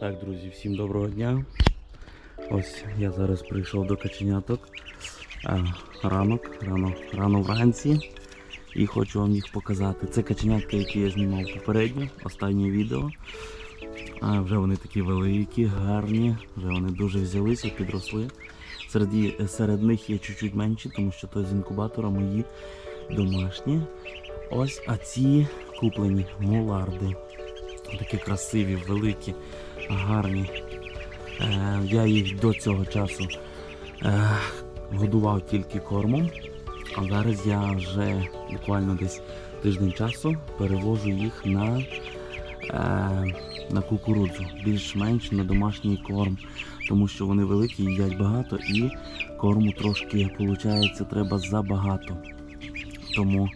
Так, друзі, всім доброго дня. Ось я зараз прийшов до каченяток. Ранок, рано, рано вранці. І хочу вам їх показати. Це каченятка, які я знімав попередньо, останнє відео. А, вже вони такі великі, гарні, вже вони дуже взялися, підросли. Серед, серед них є чуть-чуть менші, тому що то з інкубатора мої домашні. Ось, а ці куплені муларди. Такі красиві, великі, гарні. Е, я їх до цього часу е, годував тільки кормом, а зараз я вже буквально десь тиждень часу перевожу їх на, е, на кукурудзу, більш-менш на домашній корм, тому що вони великі, їдять багато і корму трошки, виходить, треба забагато. Тому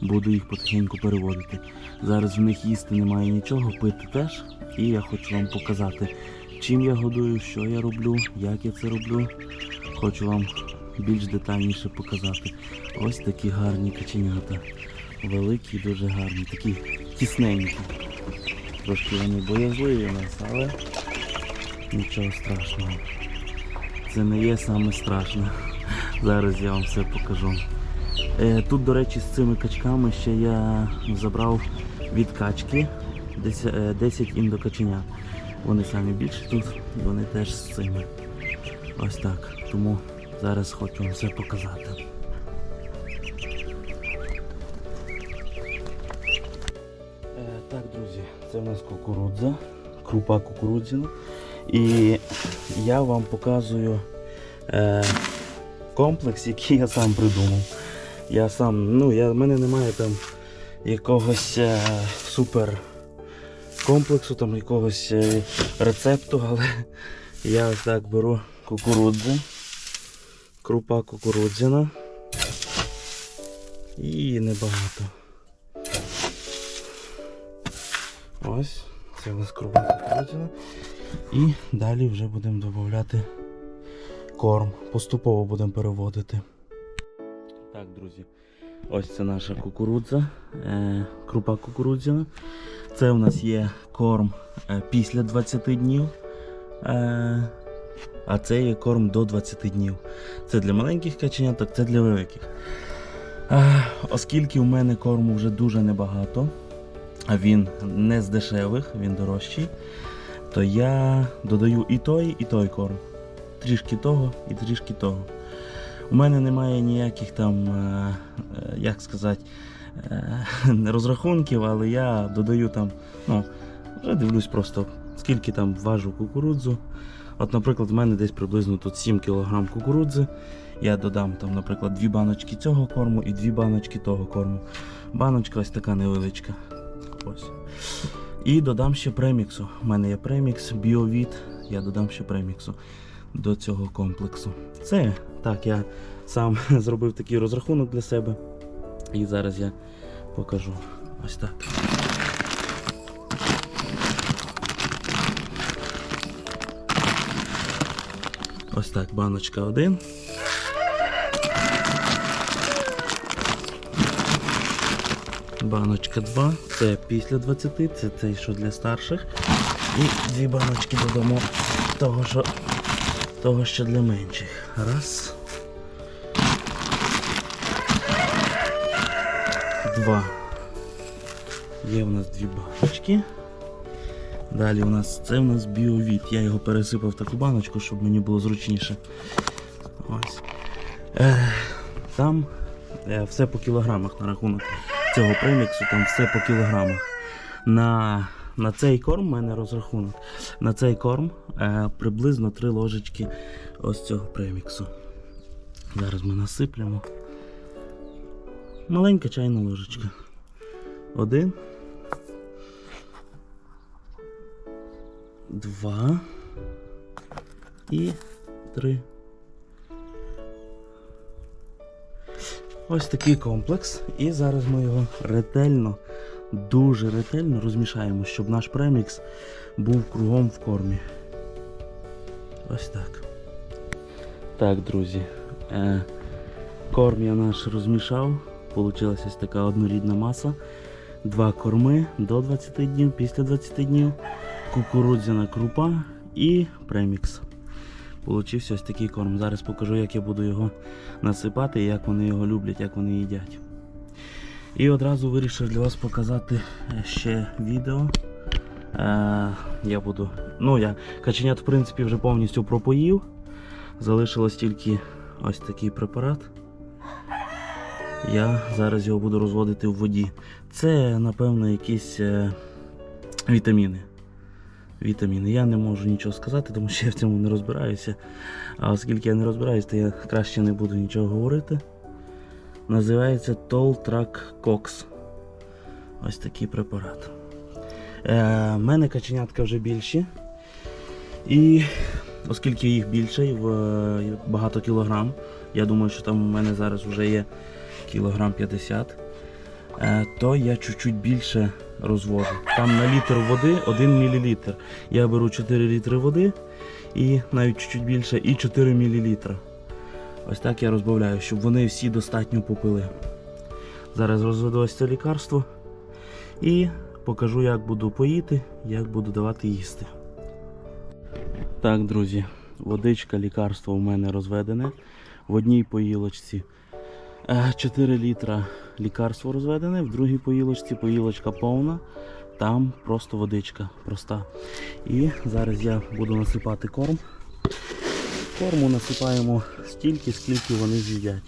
буду їх потихеньку переводити. Зараз в них їсти немає нічого, пити теж. І я хочу вам показати, чим я годую, що я роблю, як я це роблю. Хочу вам більш детальніше показати. Ось такі гарні каченята. Великі, дуже гарні, такі тісненькі. Трошки вони боязливі у нас, але нічого страшного. Це не є саме страшне. Зараз я вам все покажу. Е, Тут, до речі, з цими качками ще я забрав від качки десь, е, 10 індокаченят. Вони самі більші тут, вони теж з цими. Ось так. Тому зараз хочу вам все показати. Е, Так, друзі, це в нас кукурудза, крупа кукурудзяна. І я вам показую е, комплекс, який я сам придумав. Я сам, ну, я, в мене немає там якогось е, супер комплексу, там якогось е, рецепту, але я ось так беру кукурудзу, крупа кукурудзяна і небагато. Ось, це у нас крупа кукурудзяна. І далі вже будемо додати корм. Поступово будемо переводити. Так, друзі, ось це наша кукурудза, е, крупа кукурудзяна. Це у нас є корм е, після 20 днів. Е, а це є корм до 20 днів. Це для маленьких каченяток, це для великих. Оскільки у мене корму вже дуже небагато, а він не з дешевих, він дорожчий, то я додаю і той, і той корм. Трішки того і трішки того. У мене немає ніяких там, е, е, як сказати, е, розрахунків, але я додаю там, ну, вже дивлюсь просто, скільки там важу кукурудзу. От, наприклад, в мене десь приблизно тут 7 кг кукурудзи. Я додам там, наприклад, дві баночки цього корму і дві баночки того корму. Баночка ось така невеличка. Ось. І додам ще преміксу. У мене є премікс, біовіт. Я додам ще преміксу до цього комплексу. Це так, я сам зробив такий розрахунок для себе. І зараз я покажу. Ось так. Ось так, баночка один. Баночка 2, це після 20, це цей, що для старших. І дві баночки додамо того, що, того, що для менших. Раз. Два. Є в нас дві баночки. Далі у нас це у нас біовіт. Я його пересипав в таку баночку, щоб мені було зручніше. Ось. Е, там е, все по кілограмах на рахунок цього преміксу, там все по кілограмах. На, на цей корм у мене розрахунок. На цей корм е, приблизно 3 ложечки ось цього преміксу. Зараз ми насиплемо. Маленька чайна ложечка. Один. Два. І три. Ось такий комплекс. І зараз ми його ретельно, дуже ретельно розмішаємо, щоб наш премікс був кругом в кормі. Ось так. Так, друзі. Е, корм я наш розмішав. Получилася така однорідна маса. Два корми до 20 днів, після 20 днів. кукурудзяна крупа і премікс. Получився ось такий корм. Зараз покажу, як я буду його насипати, і як вони його люблять, як вони їдять. І одразу вирішив для вас показати е, ще відео. Е, я буду. Ну, я каченят, в принципі, вже повністю пропоїв. Залишилось тільки ось такий препарат. Я зараз його буду розводити в воді. Це, напевно, якісь е, вітаміни. Вітаміни. Я не можу нічого сказати, тому що я в цьому не розбираюся. А оскільки я не розбираюся, то я краще не буду нічого говорити. Називається Толтрак Кокс. Ось такий препарат. Е, мене каченятка вже більші. І оскільки їх більше, в е, багато кілограм, я думаю, що там у мене зараз вже є кілограм 50, е, то я чуть-чуть більше розвожу. Там на літр води 1 мл. Я беру 4 літри води і навіть чуть-чуть більше, і 4 мл. Ось так я розбавляю, щоб вони всі достатньо попили. Зараз розведу ось це лікарство і покажу, як буду поїти, як буду давати їсти. Так, друзі, водичка, лікарство у мене розведене. В одній поїлочці е, 4 літра лікарство розведене, в другій поїлочці поїлочка повна, там просто водичка проста. І зараз я буду насипати корм. Корму насипаємо стільки, скільки вони з'їдять.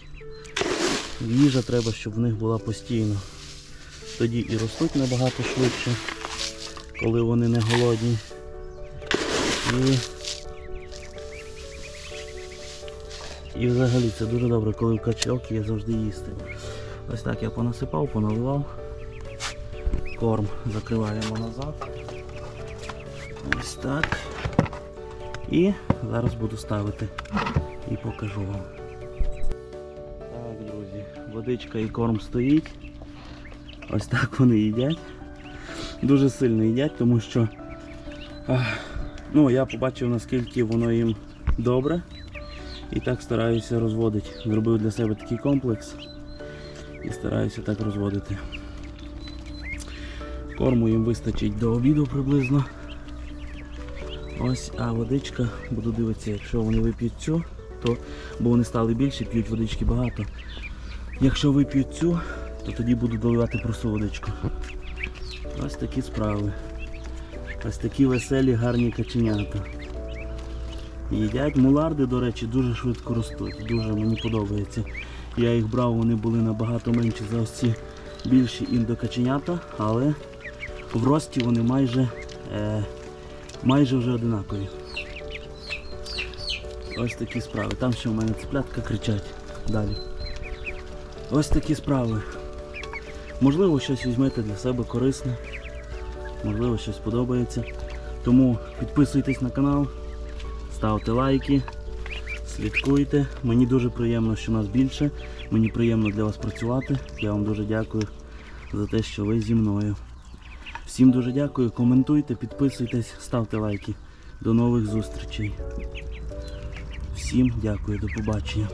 Їжа треба, щоб в них була постійно. Тоді і ростуть набагато швидше, коли вони не голодні. І, і взагалі це дуже добре, коли в качалки є завжди їсти. Ось так я понасипав, поналивав. Корм закриваємо назад. Ось так. І зараз буду ставити і покажу вам. Так, друзі, водичка і корм стоїть. Ось так вони їдять. Дуже сильно їдять, тому що ну, я побачив наскільки воно їм добре. І так стараюся розводити. Зробив для себе такий комплекс і стараюся так розводити. Корму їм вистачить до обіду приблизно. Ось, а водичка, буду дивитися, якщо вони вип'ють цю, то бо вони стали більші, п'ють водички багато. Якщо вип'ють цю, то тоді буду доливати просто водичку. Ось такі справи. Ось такі веселі, гарні каченята. Їдять муларди, до речі, дуже швидко ростуть. Дуже мені подобається. Я їх брав, вони були набагато менші за ось ці більші індокаченята, але в рості вони майже, е, майже вже одинакові. Ось такі справи. Там ще у мене цеплятка кричать далі. Ось такі справи. Можливо, щось візьмете для себе корисне, можливо, щось подобається. Тому підписуйтесь на канал, ставте лайки, слідкуйте. Мені дуже приємно, що нас більше. Мені приємно для вас працювати. Я вам дуже дякую за те, що ви зі мною. Всім дуже дякую. Коментуйте, підписуйтесь, ставте лайки. До нових зустрічей. Всім дякую, до побачення.